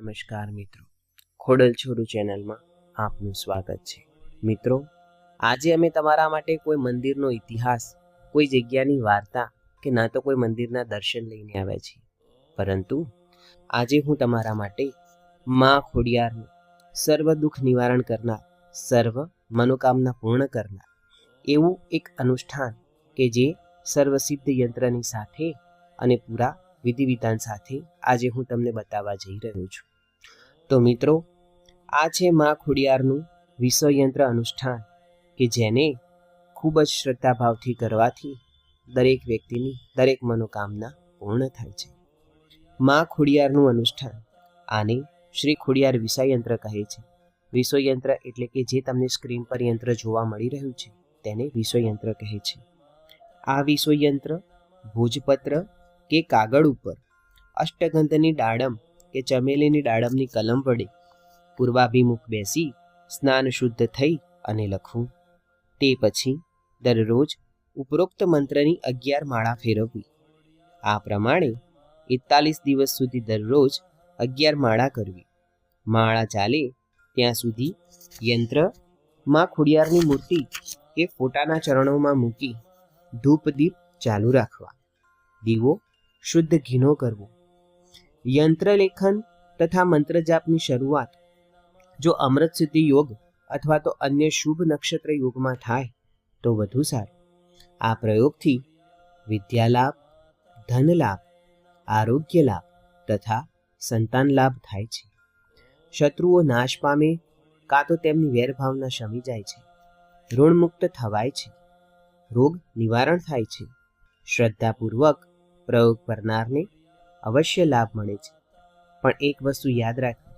નમસ્કાર મિત્રો. ખોડલ છોડું ચેનલમાં આપનું સ્વાગત છે. મિત્રો, આજે અમે તમારા માટે કોઈ મંદિરનો ઇતિહાસ, કોઈ જગ્યાની વાર્તા કે ના તો કોઈ મંદિરના દર્શન લઈને આવ્યા છીએ. પરંતુ આજે હું તમારા માટે મા ખોડિયારનું સર્વ દુઃખ નિવારણ કરનાર, સર્વ મનોકામના પૂર્ણ કરનાર એવું એક અનુષ્ઠાન કે જે સર્વસિદ્ધ યંત્રની સાથે અને પૂરા વિધિ વિધાન સાથે આજે હું તમને બતાવવા જઈ રહ્યો છું. તો મિત્રો, આ છે મા ખોડિયારનું વિશ્વયંત્ર અનુષ્ઠાન, કે જેને ખૂબ જ શ્રદ્ધાભાવથી કરવાથી દરેક વ્યક્તિની દરેક મનોકામના પૂર્ણ થાય છે. મા ખોડિયારનું અનુષ્ઠાન આને શ્રી ખોડિયાર વિષયયંત્ર કહે છે. વિશ્વયંત્ર એટલે કે જે તમને સ્ક્રીન પર યંત્ર જોવા મળી રહ્યું છે, તેને વિશ્વયંત્ર કહે છે. આ વિશ્વયંત્ર ભોજપત્ર કે કાગળ ઉપર અષ્ટગંધની દાડમ કે ચમેલીની ડાળમની કલમ વડે પૂર્વાભિમુખ બેસી સ્નાન શુદ્ધ થઈ અને લખવું તે પછી દરરોજ ઉપરોક્ત મંત્રની અગિયાર માળા ફેરવવી. આ પ્રમાણે એકતાલીસ દિવસ સુધી દરરોજ અગિયાર માળા કરવી. માળા ચાલે ત્યાં સુધી યંત્ર, માં ખોડિયારની મૂર્તિ કે ફોટાના ચરણોમાં મૂકી ધૂપ દીપ ચાલુ રાખવા. દીવો શુદ્ધ ઘીનો કરવો. યંત્રલેખન તથા મંત્ર જાપની શરૂઆત જો અમૃત સિદ્ધિ યોગ અથવા તો અન્ય શુભ નક્ષત્ર યોગમાં થાય, તો વધુ સારું. આ પ્રયોગથી વિદ્યાલાભ, ધનલાભ ધન લાભ આરોગ્ય લાભ તથા સંતાન લાભ થાય છે. શત્રુઓ નાશ પામે કાં તો તેમની વેરભાવના શમી જાય છે. ઋણમુક્ત થવાય છે. રોગ નિવારણ થાય છે. શ્રદ્ધાપૂર્વક પ્રયોગ કરનારને અવશ્ય લાભ મળે છે. પણ એક વસ્તુ યાદ રાખવી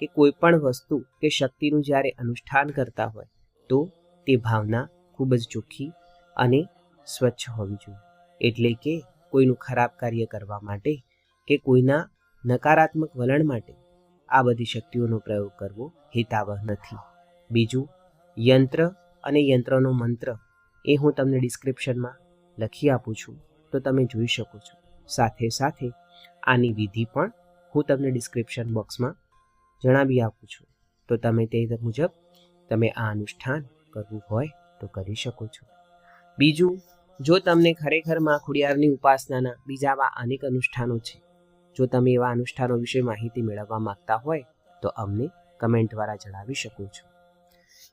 કે કોઈ પણ વસ્તુ કે શક્તિનું જ્યારે અનુષ્ઠાન કરતા હોય, તો તે ભાવના ખૂબ જ ચોખ્ખી અને સ્વચ્છ હોવી જોઈએ. એટલે કે કોઈનું ખરાબ કાર્ય કરવા માટે કે કોઈના નકારાત્મક વલણ માટે આ બધી શક્તિઓનો પ્રયોગ કરવો હિતાવહ નથી. બીજું, યંત્ર અને યંત્રનો મંત્ર એ હું તમને ડિસ્ક્રિપ્શનમાં લખી આપું છું, તો તમે જોઈ શકો છો. સાથે સાથે આની વિધિ પણ હું તમને ડિસ્ક્રિપ્શન બોક્સમાં જણાવી આપું છું. તો તમે તે મુજબ તમે આ અનુષ્ઠાન કરવું હોય તો કરી શકો છો. બીજું, જો તમને ખરેખરમાં ખુડિયારની ઉપાસનાના બીજા આવા અનેક અનુષ્ઠાનો છે, જો તમે એવા અનુષ્ઠાનો વિશે માહિતી મેળવવા માંગતા હોય, તો અમને કમેન્ટ દ્વારા જણાવી શકો છો.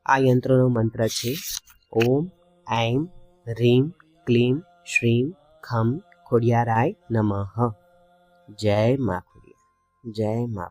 આ યંત્રનો મંત્ર છે, ઓમ એમ રીમ, ક્લીમ, શ્રીમ, ખમ, ખોડિયારાય, નમઃ. જય મા ખોડિયાર જય મા